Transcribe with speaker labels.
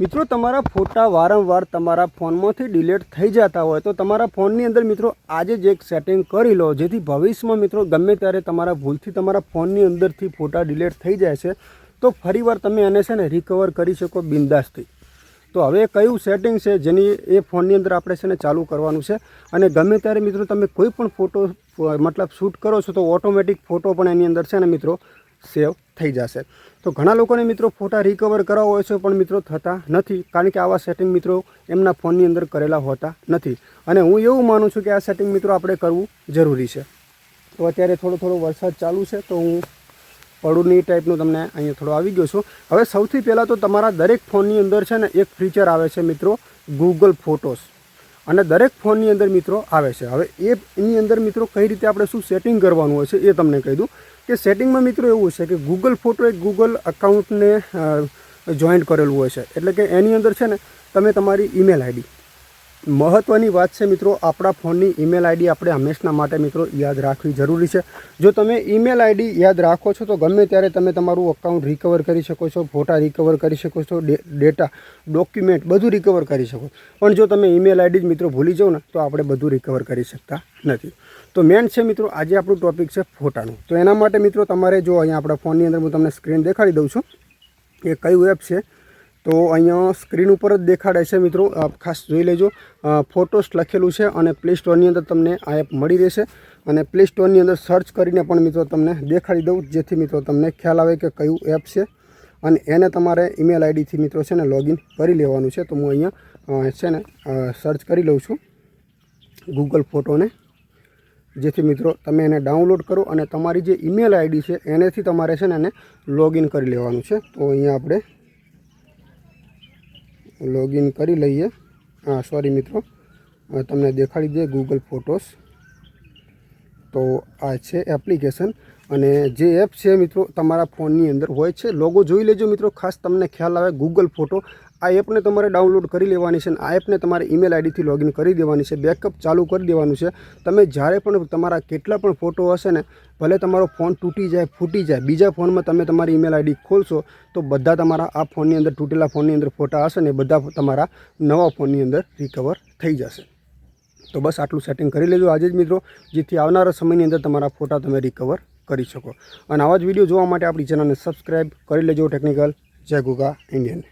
Speaker 1: મિત્રો, તમારા ફોટા વારંવાર તમારા ફોનમાંથી ડિલીટ થઈ જતા હોય તો તમારા ફોનની અંદર મિત્રો, આજે જ એક સેટિંગ કરી લો, જેથી ભવિષ્યમાં મિત્રો, ગમે ત્યારે તમારા ભૂલથી તમારા ફોનની અંદરથી ફોટા ડિલીટ થઈ જાય છે, તો ફરીવાર તમે એને છે ને રિકવર કરી શકો બિંદાસથી. તો હવે કયું સેટિંગ છે જેની એ ફોનની અંદર આપણે છે ને ચાલુ કરવાનું છે? અને ગમે ત્યારે મિત્રો, તમે કોઈ પણ ફોટો મતલબ શૂટ કરો છો તો ઓટોમેટિક ફોટો પણ એની અંદર છે ને મિત્રો સેવ થઈ જશે. તો ઘણા લોકોને મિત્રો ફોટા રિકવર કરવા હોય છે, પણ મિત્રો થતા નથી. કારણ કે આવા સેટિંગ મિત્રો એમના ફોનની અંદર કરેલા હોતા નથી. અને હું એવું માનું છું કે આ સેટિંગ મિત્રો આપણે કરવું જરૂરી છે. તો અત્યારે થોડો થોડો વરસાદ ચાલુ છે, તો હું પડુની ટાઈપનું તમને અહીંયા થોડો આવી ગયો છું. હવે સૌથી પહેલાં તો તમારા દરેક ફોનની અંદર છે ને, એક ફીચર આવે છે મિત્રો ગૂગલ ફોટોસ અને દરેક ફોનની અંદર મિત્રો આવે છે. હવે એ એની અંદર મિત્રો કઈ રીતે આપણે શું સેટિંગ કરવાનું હોય છે એ તમને કહી દઉં. કે સેટિંગમાં મિત્રો એવું છે કે ગૂગલ ફોટો એક ગૂગલ અકાઉન્ટને જોઈન્ટ કરેલું હોય છે. એટલે કે એની અંદર છે ને તમે તમારી ઈમેલ આઈડી મહત્ત્વની વાત છે મિત્રો, આપણા ફોનની ઈમેલ આઈડી આપણે હંમેશના માટે મિત્રો યાદ રાખવી જરૂરી છે. જો તમે ઈમેલ આઈડી યાદ રાખો છો, તો ગમે ત્યારે તમે તમારું અકાઉન્ટ રિકવર કરી શકો છો, ફોટા રિકવર કરી શકો છો ડેટા ડોક્યુમેન્ટ બધું રિકવર કરી શકો પણ જો તમે ઈમેલ આઈડી જ મિત્રો ભૂલી જાઓ ને, તો આપણે બધું રિકવર કરી શકતા નથી. તો મેન છે મિત્રો, આજે આપણું ટૉપિક છે ફોટાનું. તો એના માટે મિત્રો તમારે જો અહીંયા આપણા ફોનની અંદર હું તમને સ્ક્રીન દેખાડી દઉં છું. એ કયું એપ છે? તો અહીંયા સ્ક્રીન ઉપર જ દેખાડે છે મિત્રો. આપ ખાસ જોઈ લેજો. ફોટોસ લખેલું છે અને પ્લે સ્ટોરની અંદર તમને આ એપ મળી રહેશે. અને પ્લે સ્ટોરની અંદર સર્ચ કરીને પણ મિત્રો તમને દેખાડી દઉં, જેથી મિત્રો તમને ખ્યાલ આવે કે કયું એપ છે. અને એને તમારે ઈમેલ આઈડીથી મિત્રો છે ને લોગિન કરી લેવાનું છે. તો હું અહીંયા છે ને સર્ચ કરી લઉં છું ગૂગલ ફોટોને જેથી મિત્રો તમે એને ડાઉનલોડ કરો અને તમારી જે ઈમેલ આઈડી છે, એનેથી તમારે છે ને એને લોગિન કરી લેવાનું છે. તો અહીંયા આપણે લોગિન કરી લઈએ. હા સોરી મિત્રો. તમને દેખાડી દે ગૂગલ ફોટોસ તો આ છે એપ્લિકેશન અને જે એપ છે મિત્રો તમારા ફોનની અંદર હોય છે લોગો જોઈ લેજો મિત્રો. ખાસ તમને ખ્યાલ આવે ગૂગલ ફોટો આ એપને તમારે ડાઉનલોડ કરી લેવાની છે અને આ એપને તમારે ઈમેલ આઈડીથી લોગિન કરી દેવાની છે બેકઅપ ચાલુ કરી દેવાનું છે. તમે જ્યારે પણ તમારા કેટલા પણ ફોટો હશે ને, ભલે તમારો ફોન તૂટી જાય, ફૂટી જાય, બીજા ફોનમાં તમે તમારી ઈમેલ આઈડી ખોલશો, તો બધા તમારા આ ફોનની અંદર, તૂટેલા ફોનની અંદર ફોટા હશે ને બધા તમારા નવા ફોનની અંદર રિકવર થઈ જશે. તો બસ આટલું સેટિંગ કરી લેજો આજે જ મિત્રો. જેથી આવનારા સમયની અંદર તમારા ફોટા તમે રિકવર કરી શકો. અને આવા જ વીડિયો જોવા માટે આપણી ચેનલને સબસ્ક્રાઈબ કરી લેજો ટેકનિકલ જય ગુગા ઇન્ડિયન